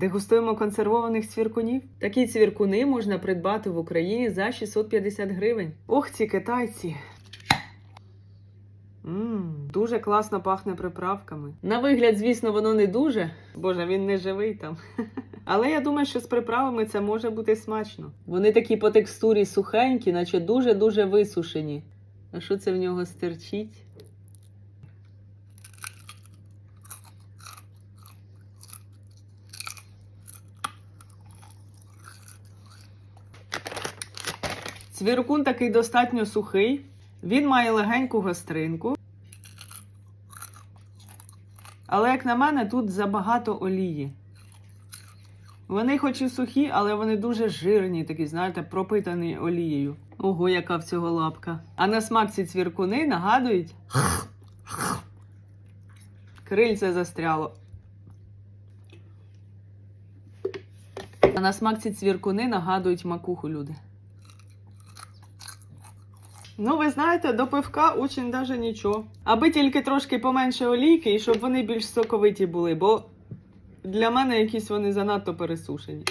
Дегустуємо консервованих цвіркунів. Такі цвіркуни можна придбати в Україні за 650 гривень. Ох, ці китайці. Мм, дуже класно пахне приправками. На вигляд, звісно, воно не дуже. Боже, він не живий там. Але я думаю, що з приправами це може бути смачно. Вони такі по текстурі сухенькі, наче дуже-дуже висушені. А що це в нього стерчить? Цвіркун такий достатньо сухий. Він має легеньку гостринку. Але, як на мене, тут забагато олії. Вони хоч і сухі, але вони дуже жирні, такі, знаєте, пропитані олією. Ого, яка в цього лапка. А на смак ці цвіркуни нагадують. Крильце застряло. А на смак ці цвіркуни нагадують макуху люди. Ну, ви знаєте, до пивка очень даже нічого. Аби тільки трошки поменше олійки і щоб вони більш соковиті були, бо для мене якісь вони занадто пересушені.